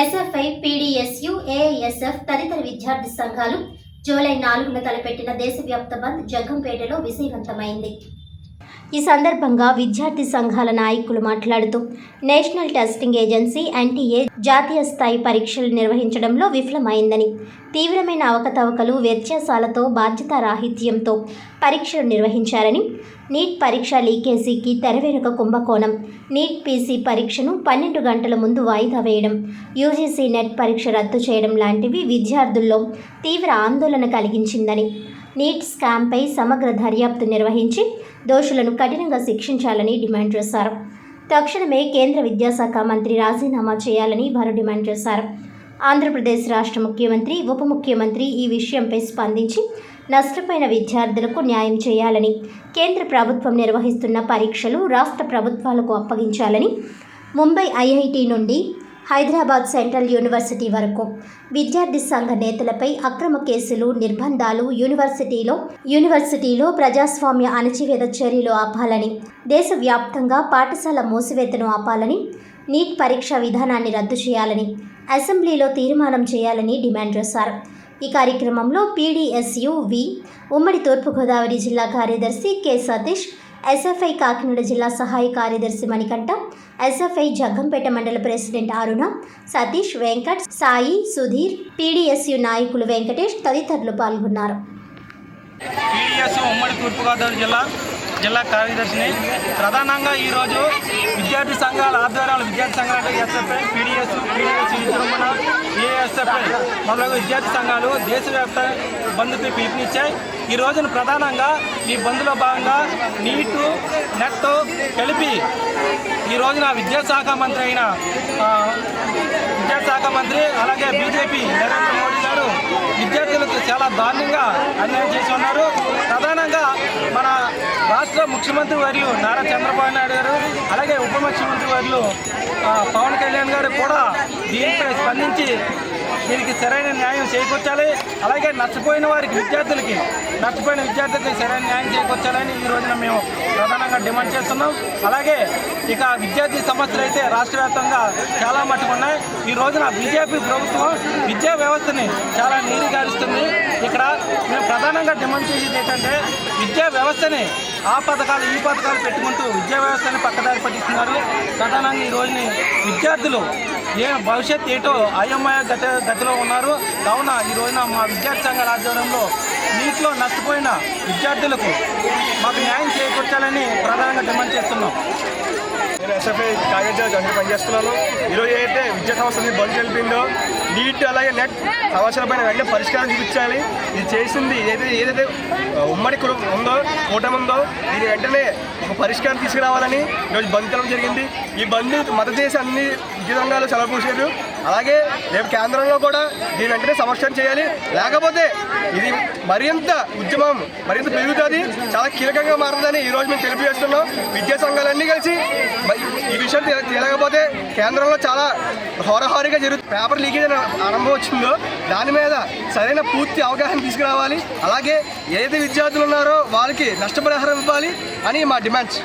SFI PDSU ASF తదితర విద్యార్థి సంఘాలు జూలై నాలుగున తలపెట్టిన దేశవ్యాప్త బంద్ జగ్గంపేటలో విజయవంతమైంది. ఈ సందర్భంగా విద్యార్థి సంఘాల నాయకులు మాట్లాడుతూ నేషనల్ టెస్టింగ్ ఏజెన్సీ ఎన్టీఏ జాతీయ స్థాయి పరీక్షలు నిర్వహించడంలో విఫలమైందని తీవ్రమైన అవకతవకలు వ్యత్యాసాలతో బాధ్యతారాహిత్యంతో పరీక్షలు నిర్వహించారని నీట్ పరీక్ష లీకేజీకి తెరవెనుక కుంభకోణం. నీట్ పీసీ పరీక్షను పన్నెండు గంటల ముందు వాయిదా వేయడం. యూజీసీ నెట్ పరీక్ష రద్దు చేయడం లాంటివి విద్యార్థుల్లో తీవ్ర ఆందోళన కలిగించిందని. నీట్ స్కామ్పై సమగ్ర దర్యాప్తు నిర్వహించి దోషులను కఠినంగా శిక్షించాలని డిమాండ్ చేశారు. తక్షణమే కేంద్ర విద్యాశాఖ మంత్రి రాజీనామా చేయాలని వారు డిమాండ్ చేశారు. ఆంధ్రప్రదేశ్ రాష్ట్ర ముఖ్యమంత్రి ఉప ముఖ్యమంత్రి ఈ విషయంపై స్పందించి నష్టపోయిన విద్యార్థులకు న్యాయం చేయాలని కేంద్ర ప్రభుత్వం నిర్వహిస్తున్న పరీక్షలు రాష్ట్ర ప్రభుత్వాలకు అప్పగించాలని ముంబై ఐఐటి నుండి హైదరాబాద్ సెంట్రల్ యూనివర్సిటీ వరకు విద్యార్థి సంఘ నేతలపై అక్రమ కేసులు నిర్బంధాలు యూనివర్సిటీలో యూనివర్సిటీలో ప్రజాస్వామ్య అణచివేత చర్యలు ఆపాలని దేశవ్యాప్తంగా పాఠశాల మూసివేతను ఆపాలని నీట్ పరీక్ష విధానాన్ని రద్దు చేయాలని అసెంబ్లీలో తీర్మానం చేయాలని డిమాండ్ చేశారు. ఈ కార్యక్రమంలో పీడీఎస్యు వి. ఉమ్మడి తూర్పుగోదావరి జిల్లా కార్యదర్శి కె. సతీష్ ఎస్ఎఫ్ఐ కాకినాడ జిల్లా సహాయ కార్యదర్శి Manikanta SFI Jaggampeta mandal president Aruna Satish Venkat Sai Sudheer PDSU నాయకులు వెంకటేష్ తదితరులు పాల్గొన్నారు. పీడిఎస్ ఉమ్మడి తూర్పుగోదావరి జిల్లా జిల్లా కార్యదర్శిని. ప్రధానంగా ఈరోజు విద్యార్థి సంఘాల ఆధ్వర్యాలు విద్యార్థి సంఘాలు అంటే ఎస్ఎఫ్ఐ పీడిఎస్ పీడిఎస్ విజృంభణ ఏఎస్ఎఫ్ఐ మొదలగు విద్యార్థి సంఘాలు దేశవ్యాప్త బంద్కి పిలుపునిచ్చాయి. ఈ రోజున ప్రధానంగా ఈ బంద్లో భాగంగా నీటు నెట్ కలిపి ఈ రోజున విద్యాశాఖ మంత్రి అయిన విద్యాశాఖ మంత్రి అలాగే బీజేపీ నరేంద్ర మోడీ గారు విద్యార్థులకు చాలా దారుణంగా అన్యాయం చేసి ఉన్నారు. ప్రధానంగా మన రాష్ట్ర ముఖ్యమంత్రి వర్యులు నారా చంద్రబాబు నాయుడు గారు అలాగే ఉప ముఖ్యమంత్రి వర్యులు పవన్ కళ్యాణ్ గారు కూడా దీనిపై స్పందించి దీనికి సరైన న్యాయం చేకూర్చాలి. అలాగే నష్టపోయిన వారికి విద్యార్థులకి నష్టపోయిన విద్యార్థులకి సరైన న్యాయం చేకూర్చాలని ఈ రోజున మేము ప్రధానంగా డిమాండ్ చేస్తున్నాం. అలాగే ఇక విద్యార్థి సమస్యలు అయితే రాష్ట్ర వ్యాప్తంగా చాలా మట్టుకు ఉన్నాయి. ఈ రోజున బీజేపీ ప్రభుత్వం విద్యా వ్యవస్థని చాలా నీరుగారుస్తుంది. ఇక్కడ మేము ప్రధానంగా డిమాండ్ చేసేది ఏంటంటే విద్యా వ్యవస్థని ఆ పథకాలు ఈ పథకాలు పెట్టుకుంటూ విద్యా వ్యవస్థని పక్కదారి పట్టిస్తున్నారు. ప్రధానంగా ఈ రోజుని విద్యార్థులు ఏ భవిష్యత్ ఏటో అయోమయ గత గతిలో ఉన్నారు. కావున ఈ రోజున మా విద్యార్థి సంఘాల ఆధ్వర్యంలో నీటిలో నష్టపోయిన విద్యార్థులకు మాకు న్యాయం చేకూర్చాలని ప్రధానంగా డిమాండ్ చేస్తున్నాం. నేను ఎస్ఎఫ్ఐ కాగేజా జంగ పనిచేస్తున్నాను. ఈరోజు అయితే విద్యా సంస్థని బంద్ తెలిపిందో నీట్ అలాగే నెట్ సమస్యలపైన వెంటనే పరిష్కారం చూపించాలి. ఇది చేసింది ఏదైతే ఏదైతే ఉమ్మడి కులం ఉందో కూటమి ఉందో దీని వెంటనే ఒక పరిష్కారం తీసుకురావాలని ఈరోజు బంద్ తెలవడం జరిగింది. ఈ బంద్ మద్దతు చేసి అన్ని విద్యా సంఘాలు సెలవుపూసారు అలాగే రేపు కేంద్రంలో కూడా దీని వెంటనే సమస్యను చేయాలి. లేకపోతే ఇది మరింత ఉద్యమం మరింత పెరుగుతుంది. చాలా కీలకంగా మారుతుందని ఈరోజు మేము తెలియజేస్తున్నాం. విద్యా సంఘాలన్నీ కలిసి ఈ విషయం తెలియకపోతే కేంద్రంలో చాలా హోరహోరీగా జరుగుతుంది పేపర్ లీకేజ్ ఆరంభం వచ్చిందో దాని మీద సరైన పూర్తి అవగాహన తీసుకురావాలి. అలాగే ఏదైతే విద్యార్థులు ఉన్నారో వాళ్ళకి నష్టపరిహారం ఇవ్వాలి అని మా డిమాండ్స్.